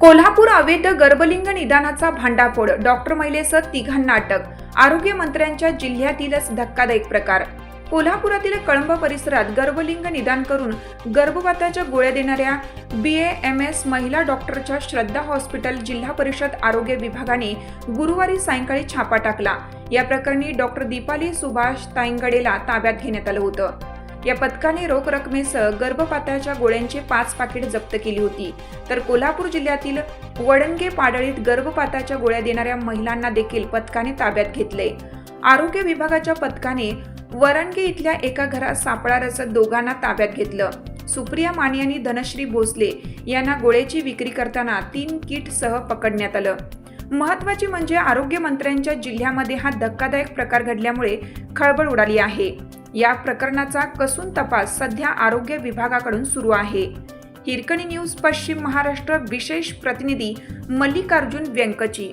कोल्हापूर अवैध गर्भलिंग निदानाचा भांडाफोड डॉक्टर महिलेसह तिघांना अटक. आरोग्य मंत्र्यांच्या जिल्ह्यातीलच धक्कादायक प्रकार. कोल्हापुरातील कळंब परिसरात गर्भलिंग निदान करून गर्भपाताच्या गोळ्या देणाऱ्या बी एम एस महिला डॉक्टरच्या श्रद्धा हॉस्पिटल जिल्हा परिषद आरोग्य विभागाने गुरुवारी सायंकाळी छापा टाकला. या प्रकरणी डॉक्टर दीपाली सुभाष ताईंगडेला ताब्यात घेण्यात आलं होतं. या पथकाने रोख रकमेसह गर्भपाताच्या गोळ्यांची पाच पाकिट जप्त केली होती. तर कोल्हापूर जिल्ह्यातील वडणगे पाडळीत गर्भपाताच्या गोळ्या देणाऱ्या महिलांना देखील पथकाने ताब्यात घेतले आरोग्य विभागाच्या पथकाने वरणगे इथल्या एका घरात सापळा रचत दोघांना ताब्यात घेतलं. सुप्रिया माने आणि धनश्री भोसले यांना गोळ्याची विक्री करताना तीन किटसह पकडण्यात आलं. महत्वाची म्हणजे आरोग्यमंत्र्यांच्या जिल्ह्यामध्ये हा धक्कादायक प्रकार घडल्यामुळे खळबळ उडाली आहे. या प्रकरणाचा कसून तपास सध्या आरोग्य विभागाकडून सुरू आहे. हिरकणी न्यूज पश्चिम महाराष्ट्र विशेष प्रतिनिधी मल्लिकार्जुन व्यंकची.